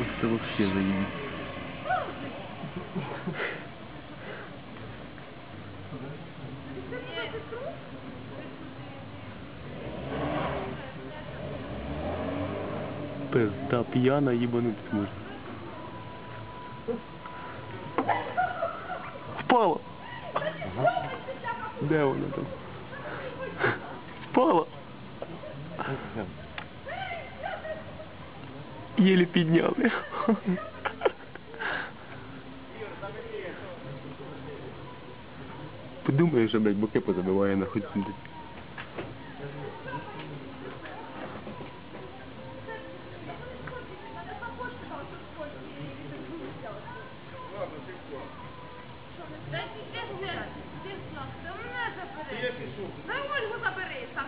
Ось це вообще заїбіть. Пизда п'яна їбанутись можна. Впала! Де вона там? Впала! Єлі підняли. Подумаєш, що, блядь, боки позабиває на хоч. Дай ти взяти. Ти знав, ти мене забери. За Ольгу забери, сам,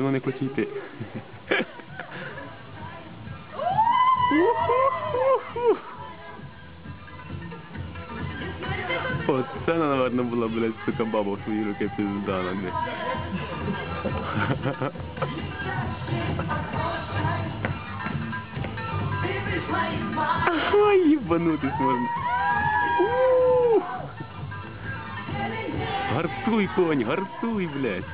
вона не хоче йти. Оце, наверное, була, блядь, сука, баба в свої руки пиздана, блядь. Ой, їбанутись можна. Гарцуй, конь, гарцуй, блядь.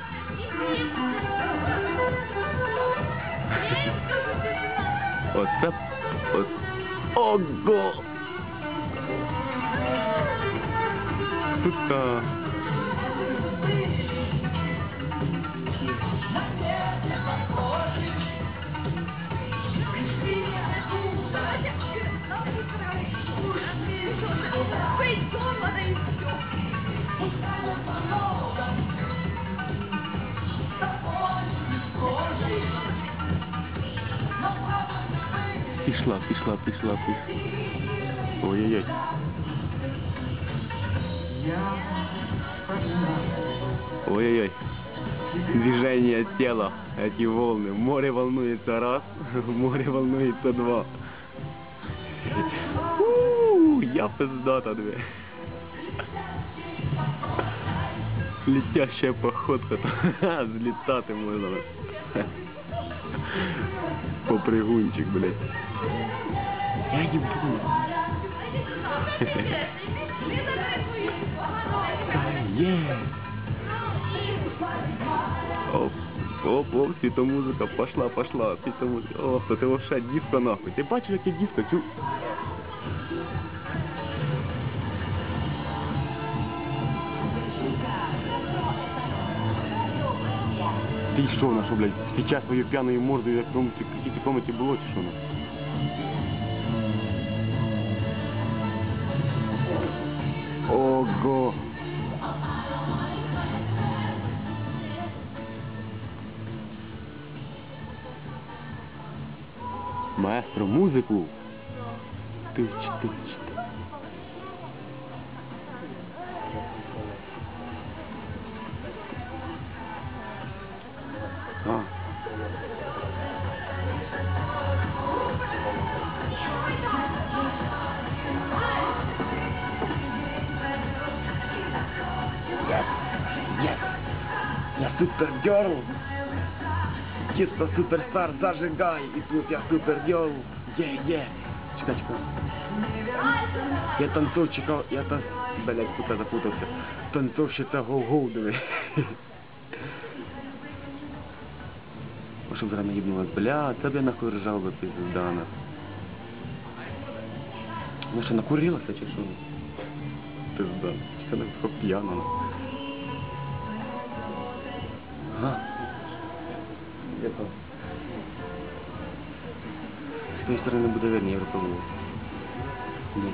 What's up? What's... Oh, God! Putain Пішла, пішла, пішла, пішла. Ой-ой-ой. Ой-ой-ой. Движение тела, эти волны. Море волнуется раз, море волнуется два. У, Я пиздата, две. Летящая походка. Взлетати можна. Попригунчик, блядь. Я. Є. Оп, оп, оп, світомузика, пошла, пошла, світомузика. О, то ти вообще диско нахуй. Ти бачиш, яке диско? Чу... Ты что, на что, блядь? Сейчас твою пьяную морду, я в комнате, какие-то комнате было, что на? Ого! Маэстро, музыку! Тыч, тыч, тыч. Супергерл. Чисто суперстар, зажигай. И тут я супергерл. Е, е. Чекай, чекай. Я танцовщика, я тан... Блять, сука, гоу-гоу, диви. О, щоб зараз наїбнулась. Бля, це б я нахуй ржав би пиздана. Вона що, накурилася чи що? Пизда. Чи вона така п'яна? З тої сторони буде видно, я рукавую. Ні.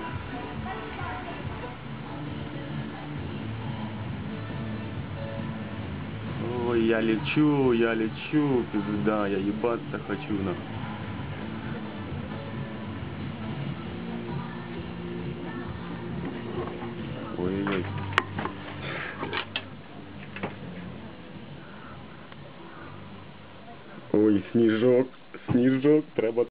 Ой, я лечу, я лечу, пизда, я ебаться хочу на. Ой-ой-ой. Ой, сніжок, сніжок, треба